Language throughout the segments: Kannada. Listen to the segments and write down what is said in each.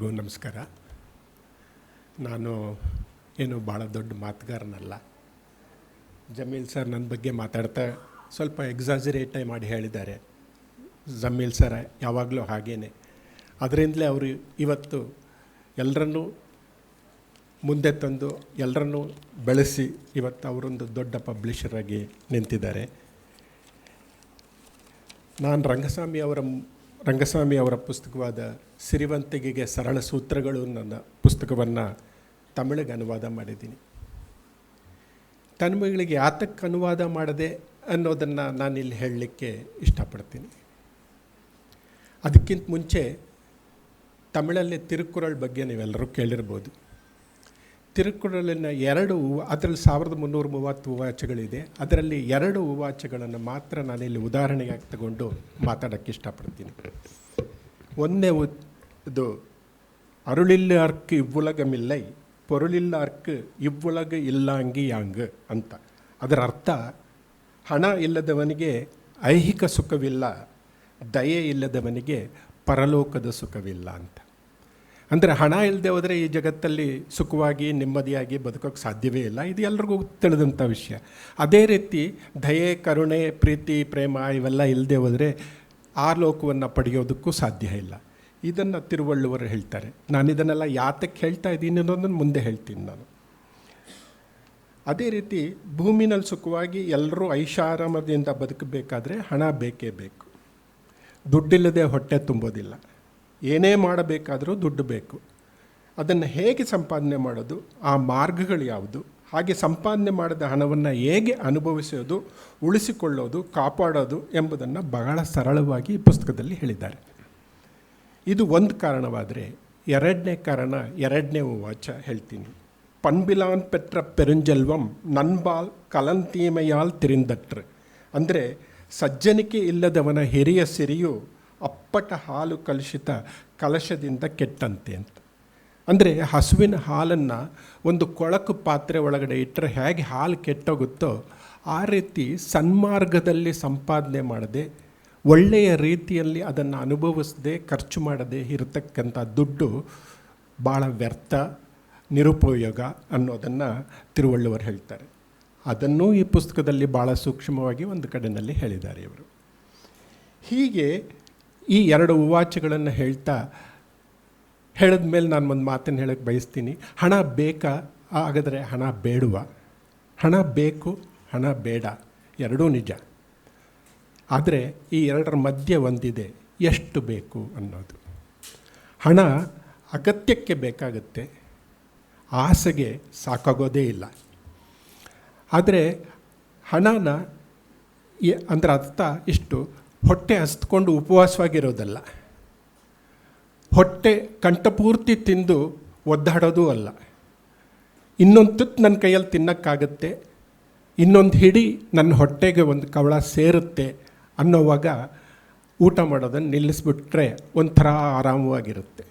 ಎಲ್ರಿಗೂ ನಮಸ್ಕಾರ. ನಾನು ಏನು ಭಾಳ ದೊಡ್ಡ ಮಾತುಗಾರನಲ್ಲ. ಜಮೀಲ್ ಸರ್ ನನ್ನ ಬಗ್ಗೆ ಮಾತಾಡ್ತಾ ಸ್ವಲ್ಪ ಎಕ್ಸಾಜರೇಟ್ ಮಾಡಿ ಹೇಳಿದ್ದಾರೆ. ಜಮೀಲ್ ಸರ್ ಯಾವಾಗಲೂ ಹಾಗೇನೆ. ಅದರಿಂದಲೇ ಅವರು ಇವತ್ತು ಎಲ್ಲರನ್ನೂ ಮುಂದೆ ತಂದು ಎಲ್ಲರನ್ನೂ ಬೆಳೆಸಿ ಇವತ್ತು ಅವರೊಂದು ದೊಡ್ಡ ಪಬ್ಲಿಷರಾಗಿ ನಿಂತಿದ್ದಾರೆ. ನಾನು ರಂಗಸ್ವಾಮಿ ಅವರ ರಂಗಸ್ವಾಮಿ ಅವರ ಪುಸ್ತಕವಾದ ಸಿರಿವಂತಿಗೆಗೆ ಸರಳ ಸೂತ್ರಗಳು ನನ್ನ ಪುಸ್ತಕವನ್ನು ತಮಿಳಿಗೆ ಅನುವಾದ ಮಾಡಿದ್ದೀನಿ. ತಮಿಳಿಗೆ ಆತಕ್ಕೆ ಅನುವಾದ ಮಾಡದೆ ಅನ್ನೋದನ್ನು ನಾನಿಲ್ಲಿ ಹೇಳಲಿಕ್ಕೆ ಇಷ್ಟಪಡ್ತೀನಿ. ಅದಕ್ಕಿಂತ ಮುಂಚೆ ತಮಿಳಲ್ಲಿ ತಿರುಕುರಳ್ ಬಗ್ಗೆ ನೀವೆಲ್ಲರೂ ಕೇಳಿರ್ಬೋದು. ತಿರುಕುರಳಿನ ಎರಡು ಅದರಲ್ಲಿ ಸಾವಿರದ ಮುನ್ನೂರ ಮೂವತ್ತು ಉವಾಚಗಳಿದೆ. ಅದರಲ್ಲಿ ಎರಡು ಉವಾಚಗಳನ್ನು ಮಾತ್ರ ನಾನಿಲ್ಲಿ ಉದಾಹರಣೆಯಾಗಿ ತಗೊಂಡು ಮಾತಾಡೋಕ್ಕೆ ಇಷ್ಟಪಡ್ತೀನಿ. ಒಂದೇ ಇದು ಅರುಳಿಲ್ಲ ಅರ್ಕ್ ಇವ್ವುಲಗಮಿಲ್ಲೈ, ಪೊರುಳಿಲ್ಲ ಅರ್ಕ್ ಇವ್ವುಲಗ ಇಲ್ಲಾಂಗಿ ಯಾಂಗ್ ಅಂತ. ಅದರ ಅರ್ಥ, ಹಣ ಇಲ್ಲದವನಿಗೆ ಐಹಿಕ ಸುಖವಿಲ್ಲ, ದಯೆ ಇಲ್ಲದವನಿಗೆ ಪರಲೋಕದ ಸುಖವಿಲ್ಲ ಅಂತ. ಅಂದರೆ ಹಣ ಇಲ್ಲದೆ ಹೋದರೆ ಈ ಜಗತ್ತಲ್ಲಿ ಸುಖವಾಗಿ, ನೆಮ್ಮದಿಯಾಗಿ ಬದುಕೋಕ್ಕೆ ಸಾಧ್ಯವೇ ಇಲ್ಲ. ಇದು ಎಲ್ರಿಗೂ ತಿಳಿದಂಥ ವಿಷಯ. ಅದೇ ರೀತಿ ದಯೆ, ಕರುಣೆ, ಪ್ರೀತಿ, ಪ್ರೇಮ ಇವೆಲ್ಲ ಇಲ್ಲದೆ ಹೋದರೆ ಆ ಲೋಕವನ್ನು ಪಡೆಯೋದಕ್ಕೂ ಸಾಧ್ಯ ಇಲ್ಲ. ಇದನ್ನು ತಿರುವಳ್ಳುವರು ಹೇಳ್ತಾರೆ. ನಾನು ಇದನ್ನೆಲ್ಲ ಯಾತಕ್ಕೆ ಹೇಳ್ತಾ ಇದ್ದೀನಿ ಅನ್ನೋದನ್ನು ಮುಂದೆ ಹೇಳ್ತೀನಿ ನಾನು. ಅದೇ ರೀತಿ ಭೂಮಿನಲ್ಲಿ ಸುಖವಾಗಿ ಎಲ್ಲರೂ ಐಷಾರಾಮದಿಂದ ಬದುಕಬೇಕಾದ್ರೆ ಹಣ ಬೇಕೇ ಬೇಕು. ದುಡ್ಡಿಲ್ಲದೆ ಹೊಟ್ಟೆ ತುಂಬೋದಿಲ್ಲ. ಏನೇ ಮಾಡಬೇಕಾದರೂ ದುಡ್ಡು ಬೇಕು. ಅದನ್ನು ಹೇಗೆ ಸಂಪಾದನೆ ಮಾಡೋದು? ಆ ಮಾರ್ಗಗಳು ಯಾವುದು? ಹಾಗೆ ಸಂಪಾದನೆ ಮಾಡಿದ ಹಣವನ್ನು ಹೇಗೆ ಅನುಭವಿಸೋದು? ಉಳಿಸಿಕೊಳ್ಳೋದು? ಕಾಪಾಡೋದು? ಎಂಬುದನ್ನು ಬಹಳ ಸರಳವಾಗಿ ಪುಸ್ತಕದಲ್ಲಿ ಹೇಳಿದ್ದಾರೆ. ಇದು ಒಂದು ಕಾರಣವಾದರೆ ಎರಡನೇ ಕಾರಣ, ಎರಡನೇ ವಾಚ ಹೇಳ್ತೀನಿ. ಪನ್ಬಿಲಾನ್ ಪೆಟ್ರ ಪೆರುಂಜಲ್ವಂ ನನ್ಬಾಲ್ ಕಲಂತೀಮಯಾಲ್ ತಿರಿಂದಟ್ರ್. ಅಂದರೆ ಸಜ್ಜನಿಕೆ ಇಲ್ಲದವನ ಹಿರಿಯ ಸಿರಿಯು ಅಪ್ಪಟ ಹಾಲು ಕಲುಷಿತ ಕಲಶದಿಂದ ಕೆಟ್ಟಂತೆ ಅಂತ. ಅಂದರೆ ಹಸುವಿನ ಹಾಲನ್ನು ಒಂದು ಕೊಳಕು ಪಾತ್ರೆ ಒಳಗಡೆ ಇಟ್ಟರೆ ಹೇಗೆ ಹಾಲು ಕೆಟ್ಟೋಗುತ್ತೋ ಆ ರೀತಿ ಸನ್ಮಾರ್ಗದಲ್ಲಿ ಸಂಪಾದನೆ ಮಾಡದೆ, ಒಳ್ಳೆಯ ರೀತಿಯಲ್ಲಿ ಅದನ್ನು ಅನುಭವಿಸದೆ, ಖರ್ಚು ಮಾಡದೆ ಇರತಕ್ಕಂಥ ದುಡ್ಡು ಭಾಳ ವ್ಯರ್ಥ, ನಿರುಪಯೋಗ ಅನ್ನೋದನ್ನು ತಿರುವಳ್ಳುವರು ಹೇಳ್ತಾರೆ. ಅದನ್ನೂ ಈ ಪುಸ್ತಕದಲ್ಲಿ ಭಾಳ ಸೂಕ್ಷ್ಮವಾಗಿ ಒಂದು ಕಡೆಯಲ್ಲಿ ಹೇಳಿದ್ದಾರೆ ಇವರು. ಹೀಗೆ ಈ ಎರಡು ಉವಾಚಗಳನ್ನು ಹೇಳ್ತಾ ಹೇಳಿದ ಮೇಲೆ ನಾನು ಒಂದು ಮಾತನ್ನು ಹೇಳಕ್ಕೆ ಬಯಸ್ತೀನಿ. ಹಣ ಬೇಕಾ? ಹಾಗಾದರೆ ಹಣ ಬೇಡುವ. ಹಣ ಬೇಕು, ಹಣ ಬೇಡ. ಎರಡೂ ನಿಜ. ಆದರೆ ಈ ಎರಡರ ಮಧ್ಯೆ ಒಂದಿದೆ. ಎಷ್ಟು ಬೇಕು ಅನ್ನೋದು. ಹಣ ಅಗತ್ಯಕ್ಕೆ ಬೇಕಾಗುತ್ತೆ. ಆಸೆಗೆ ಸಾಕಾಗೋದೇ ಇಲ್ಲ. ಆದರೆ ಹಣನ ಅಂದರೆ ಅರ್ಥ ಇಷ್ಟು. ಹೊಟ್ಟೆ ಹಸ್ತ್ಕೊಂಡು ಉಪವಾಸವಾಗಿರೋದಲ್ಲ. ಹೊಟ್ಟೆ ಕಂಠಪೂರ್ತಿ ತಿಂದು ಒದ್ದಾಡೋದೂ ಅಲ್ಲ. ಇನ್ನೊಂದು ತುತ್ತು ನನ್ನ ಕೈಯಲ್ಲಿ ತಿನ್ನೋಕ್ಕಾಗತ್ತೆ, ಇನ್ನೊಂದು ಹಿಡಿ ನನ್ನ ಹೊಟ್ಟೆಗೆ ಒಂದು ಕವಳ ಸೇರುತ್ತೆ ಅನ್ನೋವಾಗ ಊಟ ಮಾಡೋದನ್ನು ನಿಲ್ಲಿಸ್ಬಿಟ್ರೆ ಒಂಥರ ಆರಾಮವಾಗಿರುತ್ತೆ.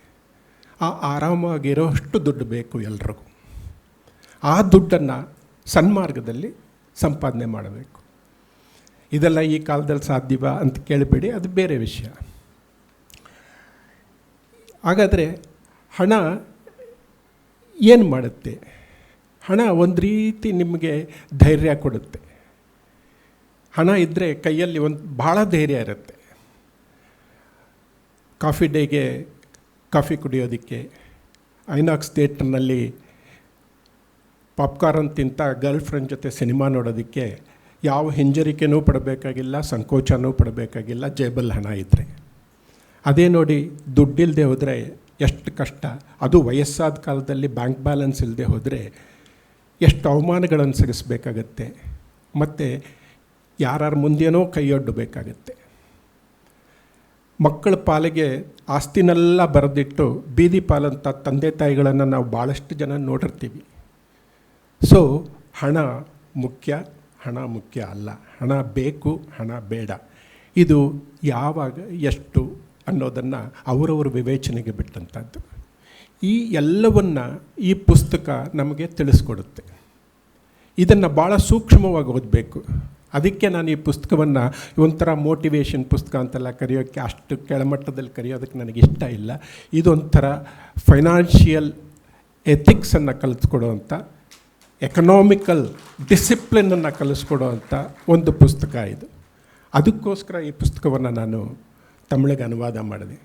ಆ ಆರಾಮವಾಗಿರೋ ಅಷ್ಟು ದುಡ್ಡು ಬೇಕು ಎಲ್ರಿಗೂ. ಆ ದುಡ್ಡನ್ನು ಸನ್ಮಾರ್ಗದಲ್ಲಿ ಸಂಪಾದನೆ ಮಾಡಬೇಕು. ಇದೆಲ್ಲ ಈ ಕಾಲದಲ್ಲಿ ಸಾಧ್ಯವಾ ಅಂತ ಕೇಳಬೇಡಿ, ಅದು ಬೇರೆ ವಿಷಯ. ಹಾಗಾದರೆ ಹಣ ಏನು ಮಾಡುತ್ತೆ? ಹಣ ಒಂದು ರೀತಿ ನಿಮಗೆ ಧೈರ್ಯ ಕೊಡುತ್ತೆ. ಹಣ ಇದ್ದರೆ ಕೈಯಲ್ಲಿ ಒಂದು ಭಾಳ ಧೈರ್ಯ ಇರುತ್ತೆ. ಕಾಫಿ ಡೇಗೆ ಕಾಫಿ ಕುಡಿಯೋದಕ್ಕೆ ಐನಾಕ್ಸ್ ಥಿಯೇಟ್ರ್ನಲ್ಲಿ ಪಾಪ್ಕಾರ್ನ್ ತಿಂತ ಗರ್ಲ್ ಫ್ರೆಂಡ್ ಜೊತೆ ಸಿನಿಮಾ ನೋಡೋದಕ್ಕೆ ಯಾವ ಹಿಂಜರಿಕೆನೂ ಪಡಬೇಕಾಗಿಲ್ಲ, ಸಂಕೋಚನೂ ಪಡಬೇಕಾಗಿಲ್ಲ ಜೇಬಲ್ ಹಣ ಇದ್ದರೆ ಅದೇ ನೋಡಿ ದುಡ್ಡಿಲ್ಲದೆ ಹೋದರೆ ಎಷ್ಟು ಕಷ್ಟ. ಅದು ವಯಸ್ಸಾದ ಕಾಲದಲ್ಲಿ ಬ್ಯಾಂಕ್ ಬ್ಯಾಲೆನ್ಸ್ ಇಲ್ಲದೆ ಹೋದರೆ ಎಷ್ಟು ಅವಮಾನಗಳನ್ನು ಸಿಗಿಸ್ಬೇಕಾಗತ್ತೆ. ಮತ್ತು ಯಾರ್ಯಾರ ಮುಂದೆನೋ ಕೈಯೊಡ್ಡಬೇಕಾಗತ್ತೆ ಮಕ್ಕಳ ಪಾಲಿಗೆ ಆಸ್ತಿನೆಲ್ಲ ಬರೆದಿಟ್ಟು ಬೀದಿ ಪಾಲಂಥ ತಂದೆ ತಾಯಿಗಳನ್ನು ನಾವು ಭಾಳಷ್ಟು ಜನ ನೋಡಿರ್ತೀವಿ. ಸೊ ಹಣ ಮುಖ್ಯ ಹಣ ಮುಖ್ಯ ಅಲ್ಲ. ಹಣ ಬೇಕು, ಹಣ ಬೇಡ. ಇದು ಯಾವಾಗ, ಎಷ್ಟು ಅನ್ನೋದನ್ನು ಅವರವರ ವಿವೇಚನೆಗೆ ಬಿಟ್ಟಂಥದ್ದು ಈ ಎಲ್ಲವನ್ನು ಈ ಪುಸ್ತಕ ನಮಗೆ ತಿಳಿಸ್ಕೊಡುತ್ತೆ. ಇದನ್ನು ಭಾಳ ಸೂಕ್ಷ್ಮವಾಗಿ ಓದಬೇಕು. ಅದಕ್ಕೆ ನಾನು ಈ ಪುಸ್ತಕವನ್ನು ಒಂಥರ ಮೋಟಿವೇಶನ್ ಪುಸ್ತಕ ಅಂತೆಲ್ಲ ಕರೆಯೋಕ್ಕೆ ಅಷ್ಟು ಕೆಳಮಟ್ಟದಲ್ಲಿ ಕರೆಯೋದಕ್ಕೆ ನನಗೆ ಇಷ್ಟ ಇಲ್ಲ. ಇದೊಂಥರ ಫೈನಾನ್ಷಿಯಲ್ ಎಥಿಕ್ಸನ್ನು ಕಲಿಸ್ಕೊಡುವಂಥ ಎಕನಾಮಿಕಲ್ ಡಿಸಿಪ್ಲಿನನ್ನು ಕಲಿಸ್ಕೊಡುವಂಥ ಒಂದು ಪುಸ್ತಕ ಇದು. ಅದಕ್ಕೋಸ್ಕರ ಈ ಪುಸ್ತಕವನ್ನು ನಾನು ತಮಿಳಿಗೆ ಅನುವಾದ ಮಾಡಿದೆ.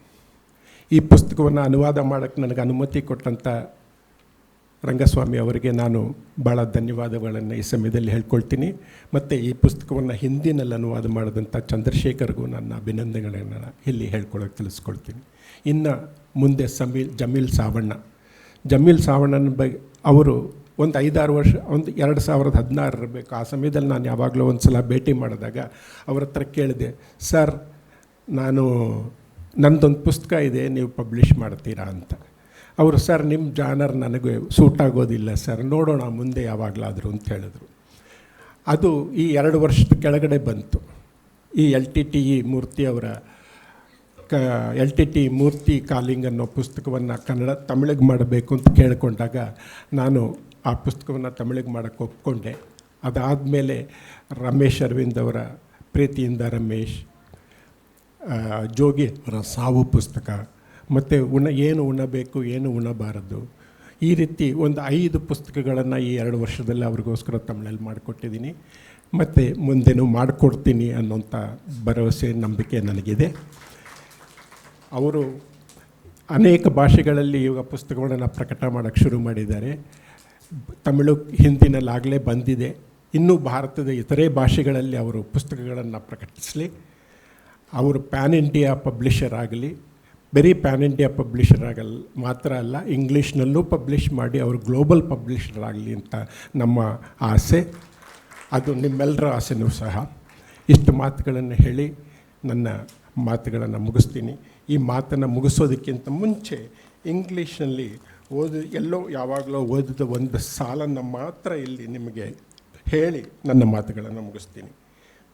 ಈ ಪುಸ್ತಕವನ್ನು ಅನುವಾದ ಮಾಡೋಕ್ಕೆ ನನಗೆ ಅನುಮತಿ ಕೊಟ್ಟಂಥ ರಂಗಸ್ವಾಮಿ ಅವರಿಗೆ ನಾನು ಭಾಳ ಧನ್ಯವಾದಗಳನ್ನು ಈ ಸಮಯದಲ್ಲಿ ಹೇಳ್ಕೊಳ್ತೀನಿ. ಮತ್ತು ಈ ಪುಸ್ತಕವನ್ನು ಹಿಂದಿನಲ್ಲಿ ಅನುವಾದ ಮಾಡಿದಂಥ ಚಂದ್ರಶೇಖರ್ಗೂ ನನ್ನ ಅಭಿನಂದನೆಗಳನ್ನು ಇಲ್ಲಿ ಹೇಳ್ಕೊಳ್ಳೋಕೆ ತಿಳಿಸ್ಕೊಳ್ತೀನಿ. ಇನ್ನು ಮುಂದೆ ಸಮೀಲ್ ಜಮೀಲ್ ಸಾವಣ್ಣ. ಜಮೀಲ್ ಸಾವಣ್ಣನ ಬಗ್ಗೆ ಅವರು ಒಂದು ಐದಾರು ವರ್ಷ, ಒಂದು ಎರಡು ಸಾವಿರದ ಹದಿನಾರು ಇರಬೇಕು ಆ ಸಮಯದಲ್ಲಿ ನಾನು ಯಾವಾಗಲೂ ಒಂದು ಸಲ ಭೇಟಿ ಮಾಡಿದಾಗ ಅವ್ರ ಹತ್ರ ಕೇಳಿದೆ, ಸರ್, ನಾನು ನನ್ನದೊಂದು ಪುಸ್ತಕ ಇದೆ, ನೀವು ಪಬ್ಲಿಷ್ ಮಾಡ್ತೀರಾ ಅಂತ. ಅವರು, ಸರ್, ನಿಮ್ಮ ಜಾನರ್ ನನಗೆ ಸೂಟ್ ಆಗೋದಿಲ್ಲ ಸರ್, ನೋಡೋಣ ಮುಂದೆ ಯಾವಾಗಲಾದರೂ ಅಂತ ಹೇಳಿದ್ರು. ಅದು ಈ ಎರಡು ವರ್ಷದ ಕೆಳಗಡೆ ಬಂತು. ಈ L T T E Murthy ಅವರ, ಕ, L T T Murthy calling ಅನ್ನೋ ಪುಸ್ತಕವನ್ನು ಕನ್ನಡ, ತಮಿಳಿಗೆ ಮಾಡಬೇಕು ಅಂತ ಕೇಳಿಕೊಂಡಾಗ ನಾನು ಆ ಪುಸ್ತಕವನ್ನು ತಮಿಳಿಗೆ ಮಾಡೋಕ್ಕೆ ಒಪ್ಕೊಂಡೆ. ಅದಾದಮೇಲೆ ರಮೇಶ್ ಅರವಿಂದ್ ಅವರ ಪ್ರೀತಿಯಿಂದ ರಮೇಶ್ ಜೋಗಿ ಅವರ ಸಾವು ಪುಸ್ತಕ, ಮತ್ತು ಉಣ, ಏನು ಉಣಬೇಕು ಏನು ಉಣಬಾರದು ಈ ರೀತಿ ಒಂದು ಐದು ಪುಸ್ತಕಗಳನ್ನು ಈ ಎರಡು ವರ್ಷದಲ್ಲಿ ಅವ್ರಿಗೋಸ್ಕರ ತಮಿಳಲ್ಲಿ ಮಾಡಿಕೊಟ್ಟಿದ್ದೀನಿ ಮತ್ತು ಮುಂದೇನು ಮಾಡಿಕೊಡ್ತೀನಿ ಅನ್ನೋಂಥ ಭರವಸೆ, ನಂಬಿಕೆ ನನಗಿದೆ. ಅವರು ಅನೇಕ ಭಾಷೆಗಳಲ್ಲಿ ಇವಾಗ ಪುಸ್ತಕಗಳನ್ನು ಪ್ರಕಟ ಮಾಡೋಕ್ಕೆ ಶುರು ಮಾಡಿದ್ದಾರೆ. ತಮಿಳು ಹಿಂದಿನಲ್ಲಾಗಲೇ ಬಂದಿದೆ. ಇನ್ನೂ ಭಾರತದ ಇತರೆ ಭಾಷೆಗಳಲ್ಲಿ ಅವರು ಪುಸ್ತಕಗಳನ್ನು ಪ್ರಕಟಿಸಲಿ. ಅವರು ಪ್ಯಾನ್ ಇಂಡಿಯಾ ಪಬ್ಲಿಷರ್ ಆಗಲಿ, ಬರೀ ಪ್ಯಾನ್ ಇಂಡಿಯಾ ಪಬ್ಲಿಷರ್ ಆಗಲ್ಲ ಮಾತ್ರ ಅಲ್ಲ, ಇಂಗ್ಲೀಷ್ನಲ್ಲೂ ಪಬ್ಲಿಷ್ ಮಾಡಿ ಅವರು ಗ್ಲೋಬಲ್ ಪಬ್ಲಿಷರ್ ಆಗಲಿ ಅಂತ ನಮ್ಮ ಆಸೆ. ಅದು ನಿಮ್ಮೆಲ್ಲರ ಆಸೆನೂ ಸಹ. ಇಷ್ಟು ಮಾತುಗಳನ್ನು ಹೇಳಿ ನನ್ನ ಮಾತುಗಳನ್ನು ಮುಗಿಸ್ತೀನಿ. ಈ ಮಾತನ್ನು ಮುಗಿಸೋದಕ್ಕಿಂತ ಮುಂಚೆ ಇಂಗ್ಲೀಷ್ನಲ್ಲಿ ಓದಿ, ಎಲ್ಲೋ ಯಾವಾಗಲೋ ಓದಿದ ಒಂದು ಸಾಲನ್ನು ಮಾತ್ರ ಇಲ್ಲಿ ನಿಮಗೆ ಹೇಳಿ ನನ್ನ ಮಾತುಗಳನ್ನು ಮುಗಿಸ್ತೀನಿ.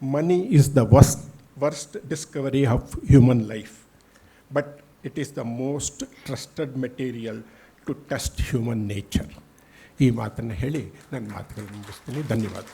Money is the worst worst discovery of human life but it is the most trusted material to test human nature ಈ ಮಾತನ್ನು ಹೇಳಿ ನನ್ನ ಮಾತುಗಳನ್ನು ಮುಗಿಸ್ತೀನಿ. ಧನ್ಯವಾದ.